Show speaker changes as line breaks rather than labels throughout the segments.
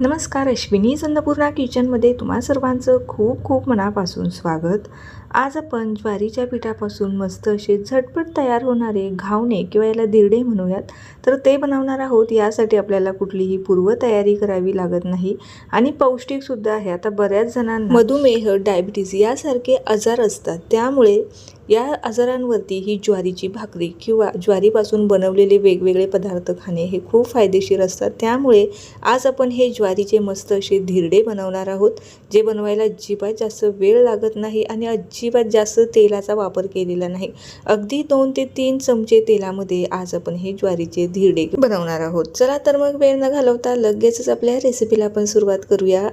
नमस्कार अश्विनी अन्नपूर्णा किचनमध्ये तुम्हा सर्वांचं खूप खूप मनापासून स्वागत. आज आपण ज्वारीच्या पिठापासून मस्त असे झटपट तयार होणारे घावणे किंवा याला दिरडे म्हणूयात. तर ते बनवणार आहोत. यासाठी आपल्याला कुठलीही पूर्वतयारी करावी लागत नाही. आणि पौष्टिकसुद्धा आहे. आता बऱ्याच जणांना मधुमेह डायबिटीज यासारखे आजार असतात. त्यामुळे या आजारांवरती ही ज्वारीची भाकरी किंवा ज्वारीपासून बनवलेले वेगवेगळे पदार्थ खाणे हे खूप फायदेशीर असतात. त्यामुळे आज आपण हे ज्वारीचे मस्त असे धिरडे बनवणार आहोत. जे बनवायला अजिबात जास्त वेळ लागत नाही आणि अजिबात जास्त तेलाचा वापर केलेला नाही. अगदी दोन ते तीन चमचे तेलामध्ये आज आपण हे ज्वारीचे धिरडे बनवणार आहोत. चला तर मग वेळ न घालवता लगेचच आपल्या रेसिपीला आपण सुरुवात करूया.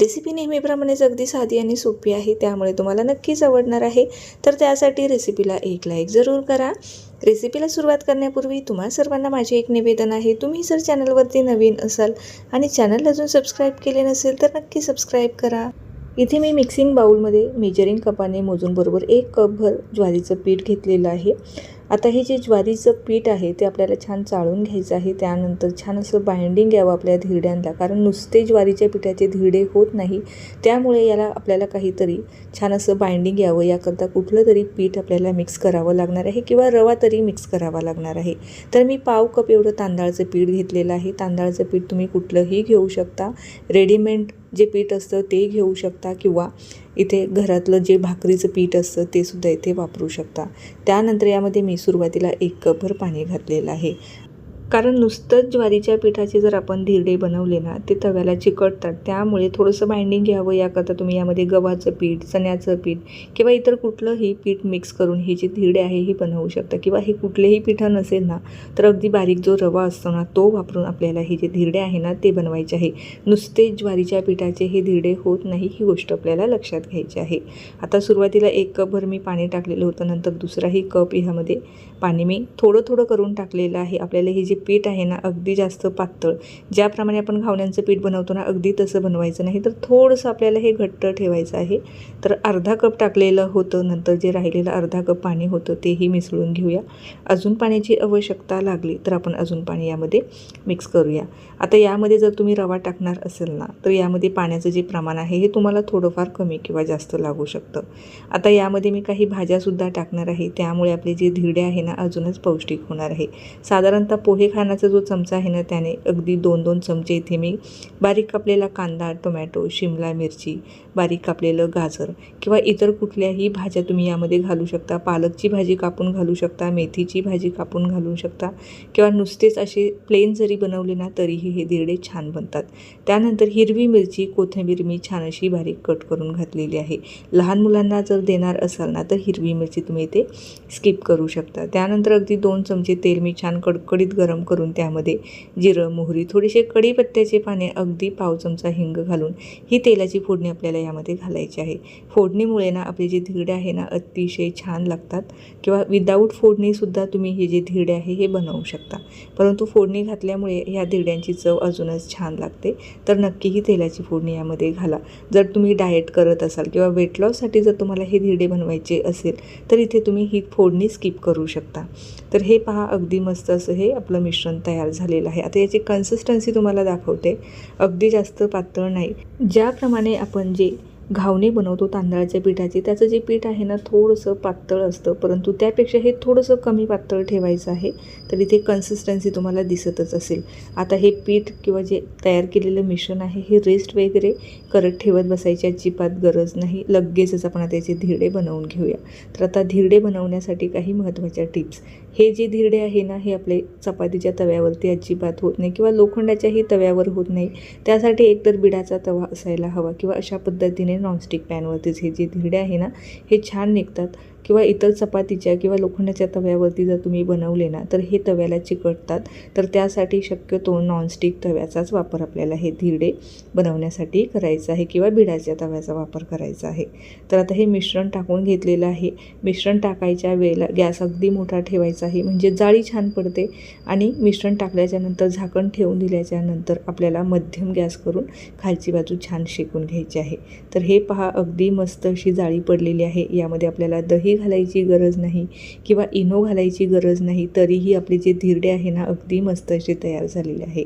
रेसिपी नेहमीप्रमाणेच अगदी साधी आणि सोपी आहे त्यामुळे तुम्हाला नक्कीच आवडणार आहे. तर त्यासाठी रेसिपीला एक लाईक जरूर करा. रेसिपीला सुरुवात करण्यापूर्वी तुम्हा सर्वांना माझे एक निवेदन आहे. तुम्ही जर चॅनलवरती नवीन असाल आणि चॅनल अजून सबस्क्राईब केले नसेल तर नक्की सबस्क्राईब करा. इथे मी मिक्सिंग बाऊलमध्ये मेजरिंग कपाने मोजून बरोबर एक कपभर ज्वारीचं पीठ घेतलेलं आहे. आता हे जे ज्वारीचं पीठ आहे ते आपल्याला छान चाळून घ्यायचं आहे. त्यानंतर छान असं बाइंडिंग यावं आपल्या धिरड्यांना कारण नुसते ज्वारीच्या पिठाचे धिरडे होत नाही. त्यामुळे याला आपल्याला काहीतरी छान असं बाइंडिंग यावं याकरता कुठलं तरी पीठ आपल्याला मिक्स करावं लागणार आहे किंवा रवा तरी मिक्स करावा लागणार आहे. तर मी पाव कप एवढं तांदळाचं पीठ घेतलेलं आहे. तांदळाचं पीठ तुम्ही कुठलंही घेऊ शकता. रेडीमेड जे पीठ असतं ते घेऊ शकता किंवा इथे घरातलं जे भाकरीचं पीठ असतं ते सुद्धा इथे वापरू शकता. त्यानंतर यामध्ये मी सुरुवातीला एक कपभर पाणी घातलेलं आहे. कारण नुसतंच ज्वारीच्या पिठाचे जर आपण धिरडे बनवले ना ते तव्याला चिकटतात. त्यामुळे थोडंसं बाइंडिंग घ्यावं याकरता तुम्ही यामध्ये गव्हाचं पीठ चण्याचं पीठ किंवा इतर कुठलंही पीठ मिक्स करून हे जे धिरडे आहे हे बनवू शकता. किंवा हे कुठलेही पिठं नसेल ना तर अगदी बारीक जो रवा असतो ना तो वापरून आपल्याला हे जे धिरडे आहे ना ते बनवायचे आहे. नुसते ज्वारीच्या पिठाचे हे धिरडे होत नाही ही गोष्ट आपल्याला लक्षात घ्यायची आहे. आता सुरुवातीला एक कपभर मी पाणी टाकलेलं होतं नंतर दुसराही कप ह्यामध्ये पाणी मी थोडं थोडं करून टाकलेलं आहे. आपल्याला हे जे पीठ आहे ना अगदी जास्त पातळ. ज्याप्रमाणे आपण घावण्यांचं पीठ बनवतो ना अगदी तसं बनवायचं नाही. तर थोडंसं आपल्याला हे घट्ट ठेवायचं आहे. तर अर्धा कप टाकलेलं होतं नंतर जे राहिलेलं अर्धा कप पाणी होतं तेही मिसळून घेऊया. अजून पाण्याची आवश्यकता लागली तर आपण अजून पाणी यामध्ये मिक्स करूया. आता यामध्ये जर तुम्ही रवा टाकणार असेल ना तर यामध्ये पाण्याचं जे प्रमाण आहे हे तुम्हाला थोडंफार कमी किंवा जास्त लागू शकतं. आता यामध्ये मी काही भाज्यासुद्धा टाकणार आहे. त्यामुळे आपले जे धिरडे आहे ना अजूनच पौष्टिक होणार आहे. साधारणतः पोहे खाण्याचा जो चमचा आहे ना त्याने अगदी दोन दोन चमचे इथे मी बारीक कापलेला कांदा टोमॅटो शिमला मिरची बारीक कापलेलं गाजर किंवा इतर कुठल्याही भाज्या तुम्ही यामध्ये घालू शकता. पालकची भाजी कापून घालू शकता मेथीची भाजी कापून घालू शकता किंवा नुसतेच असे प्लेन जरी बनवले ना तरीही हे दिरडे छान बनतात. त्यानंतर हिरवी मिरची कोथिंबीर मी छान अशी बारीक कट करून घातलेली आहे. लहान मुलांना जर देणार असाल ना तर हिरवी मिरची तुम्ही इथे स्किप करू शकता. त्यानंतर अगदी दोन चमचे तेल मी छान कडकडीत गरम करून त्यामध्ये जिरं मोहरी थोडेसे कढीपत्त्याचे पाने अगदी पाव चमचा हिंग घालून ही तेलाची फोडणी आपल्याला यामध्ये घालायची आहे. फोडणीमुळे ना आपले जे धिरडे आहे ना अतिशय छान लागतात किंवा विदाऊट फोडणीसुद्धा तुम्ही हे जे धिरडे आहे हे बनवू शकता. परंतु फोडणी घातल्यामुळे ह्या धिरड्यांची चव अजूनच छान लागते. तर नक्की ही तेलाची फोडणी यामध्ये घाला. जर तुम्ही डाएट करत असाल किंवा वेट लॉससाठी जर तुम्हाला हे धिरडे बनवायचे असेल तर इथे तुम्ही ही फोडणी स्किप करू शकता. तर हे पहा अगदी मस्त असं हे आपलं मिश्रण तयार झालेलं आहे. आता याची कन्सिस्टन्सी तुम्हाला दाखवते. अगदी जास्त पातळ नाही. ज्याप्रमाणे आपण जे घावणे बनवतो तांदळाच्या पिठाचे. त्याचं जे पीठ आहे ना थोडंसं पातळ असतं परंतु त्यापेक्षा हे थोडंसं कमी पातळ ठेवायचं आहे तर इथे कन्सिस्टन्सी तुम्हाला दिसतच असेल. आता हे पीठ किंवा जे तयार केलेलं मिश्रण आहे हे रेस्ट वगैरे करत ठेवत बसायची अजिबात गरज नाही. लगेचच आपण त्याचे धिरडे बनवून घेऊया. तर आता धिरडे बनवण्यासाठी काही महत्त्वाच्या टिप्स. हे जे धिरडे आहे ना हे आपले चपातीच्या तव्यावरती अजिबात होत नाही किंवा लोखंडाच्याही तव्यावर होत नाही. त्यासाठी एकतर बिडाचा तवा असायला हवा किंवा अशा पद्धतीने नॉनस्टिक पॅनवरतीच हे जे धिरडे आहे ना हे छान निघतात. किंवा इतर चपातीच्या किंवा लोखंडाच्या तव्यावरती जर तुम्ही बनवले ना तर हे तव्याला चिकटतात. तर त्यासाठी शक्यतो नॉनस्टिक तव्याचाच वापर आपल्याला हे धिरडे बनवण्यासाठी करायचा आहे किंवा बिडाच्या तव्याचा वापर करायचा आहे. तर आता हे मिश्रण टाकून घेतलेलं आहे. मिश्रण टाकायच्या वेळेला गॅस अगदी मोठा ठेवायचा आहे म्हणजे जाळी छान पडते आणि मिश्रण टाकल्याच्यानंतर झाकण ठेवून दिल्याच्यानंतर आपल्याला मध्यम गॅस करून खालची बाजू छान शेकून घ्यायची आहे. तर हे पहा अगदी मस्त अशी जाळी पडलेली आहे. यामध्ये आपल्याला दही दही घालायची गरज नाही किंवा इनो घालायची गरज नाही तरीही आपले जे धिरडे आहे ना अगदी मस्त असे तयार झालेले आहे.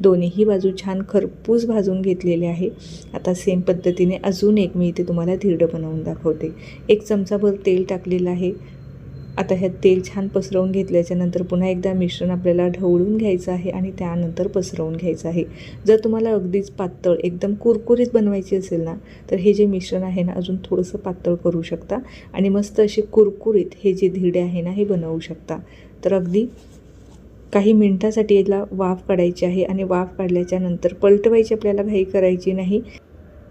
दोन्हीही बाजू छान खरपूस भाजून घेतलेले आहे. आता सेम पद्धतीने अजून एक मी इथे तुम्हाला धिरडं बनवून दाखवते. एक चमचाभर तेल टाकलेलं आहे. आता ह्यात तेल छान पसरवून घेतल्याच्यानंतर पुन्हा एकदा मिश्रण आपल्याला ढवळून घ्यायचं आहे आणि त्यानंतर पसरवून घ्यायचं आहे. जर तुम्हाला अगदीच पातळ एकदम कुरकुरीत बनवायची असेल ना तर हे जे मिश्रण आहे ना अजून थोडंसं पातळ करू शकता आणि मस्त असे कुरकुरीत हे जे धिडे आहे ना हे बनवू शकता. तर अगदी काही मिनटासाठी याला वाफ काढायची आहे आणि वाफ काढल्याच्या नंतर पलटवायची आपल्याला घाई करायची नाही.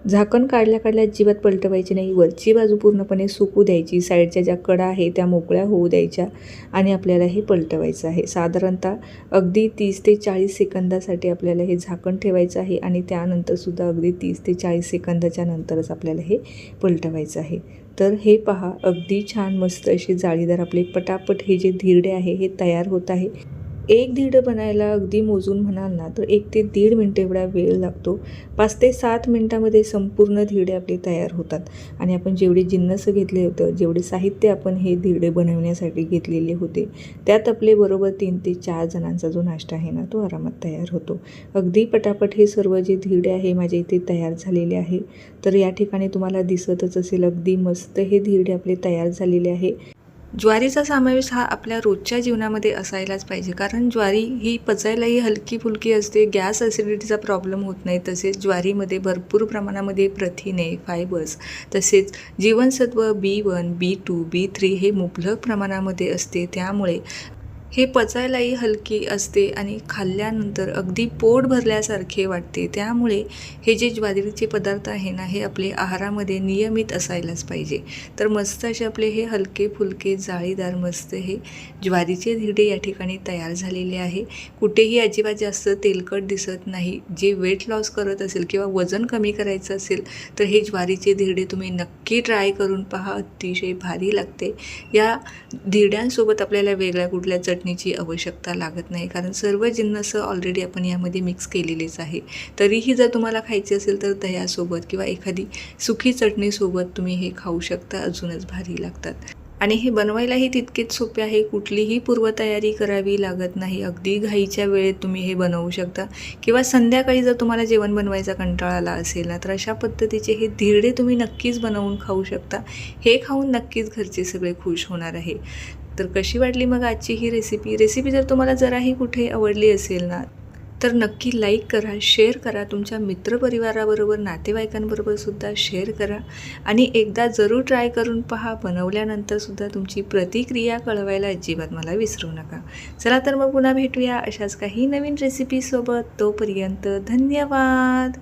झाकण काढल्या काढल्या अजिबात पलटवायची नाही. वरची बाजू पूर्णपणे सुकू द्यायची. साईडच्या ज्या कडा आहे त्या मोकळ्या होऊ द्यायच्या आणि आपल्याला हे पलटवायचं आहे. साधारणतः अगदी तीस ते चाळीस सेकंदासाठी आपल्याला हे झाकण ठेवायचं आहे आणि त्यानंतरसुद्धा अगदी तीस ते चाळीस सेकंदाच्या नंतरच आपल्याला हे पलटवायचं आहे. तर हे पहा अगदी छान मस्त असे जाळीदार आपले पटापट हे जे धिरडे आहे हे तयार होत आहे. एक दीड बनायला अगदी मोजून म्हणाल ना तर एक ते दीड मिनटं एवढा वेळ लागतो. पाच ते सात मिनटामध्ये संपूर्ण धिरडे आपले तयार होतात. आणि आपण जेवढे जिन्नस घेतले होतं जेवढे साहित्य आपण हे धिरडे बनवण्यासाठी घेतलेले होते त्यात आपले बरोबर तीन ते चार जणांचा जो नाश्ता आहे ना तो आरामात तयार होतो. अगदी पटापट हे सर्व जे धिरडे आहे माझे इथे तयार झालेले आहे. तर या ठिकाणी तुम्हाला दिसतच असेल अगदी मस्त हे धिरडे आपले तयार झालेले आहे. ज्वारीचा समावेश हा आपल्या रोजच्या जीवनामध्ये असायलाच पाहिजे. कारण ज्वारी ही पचायलाही हलकी फुलकी असते गॅस ॲसिडिटीचा प्रॉब्लेम होत नाही. तसेच ज्वारीमध्ये भरपूर प्रमाणामध्ये प्रथिने फायबर्स तसेच जीवनसत्व B one B two B three हे मुबलक प्रमाणामध्ये असते. त्यामुळे हे पचायलाही हलकी असते आणि खाल्ल्यानंतर अगदी पोट भरल्यासारखे वाटते. त्यामुळे हे जे ज्वारीचे पदार्थ आहे ना हे आपले आहारामध्ये नियमित असायलाच पाहिजे. तर मस्त असे आपले हे हलके फुलके जाळीदार मस्त हे ज्वारीचे धिडे या ठिकाणी तयार झालेले आहे. कुठेही अजिबात जास्त तेलकट दिसत नाही. जे वेट लॉस करत असेल किंवा वजन कमी करायचं असेल तर हे ज्वारीचे धिरडे तुम्ही नक्की ट्राय करून पहा. अतिशय भारी लागते. या धिरड्यांसोबत आपल्याला वेगळ्या कुठल्या चटणीची आवश्यकता लागत नाही. कारण सर्व जिन्नसं ऑलरेडी आपण यामध्ये मिक्स केलेलेच आहे. तरीही जर तुम्हाला खायची असेल तर दह्यासोबत किंवा एखादी सुकी चटणीसोबत तुम्ही हे खाऊ शकता. अजूनच भारी लागतात. आणि हे बनवायलाही तितकेच सोपे आहे. कुठलीही पूर्वतयारी करावी लागत नाही. अगदी घाईच्या वेळेत तुम्ही हे बनवू शकता. किंवा संध्याकाळी जर तुम्हाला जेवण बनवायचा कंटाळा आला असेल ना तर अशा पद्धतीचे हे धिरडे तुम्ही नक्कीच बनवून खाऊ शकता. हे खाऊन नक्कीच घरचे सगळे खुश होणार आहे. तर कशी वाटली मग आजची ही रेसिपी रेसिपी जर तुम्हाला जराही कुठे आवडली असेल ना तर नक्की लाईक करा शेअर करा तुमच्या मित्रपरिवाराबरोबर नातेवाईकांबरोबर सुद्धा शेअर करा. आणि एकदा जरूर ट्राय करून पहा बनवल्यानंतरसुद्धा तुमची प्रतिक्रिया कळवायला अजिबात मला विसरू नका. चला तर मग पुन्हा भेटूया अशाच काही नवीन रेसिपीसोबत तोपर्यंत धन्यवाद!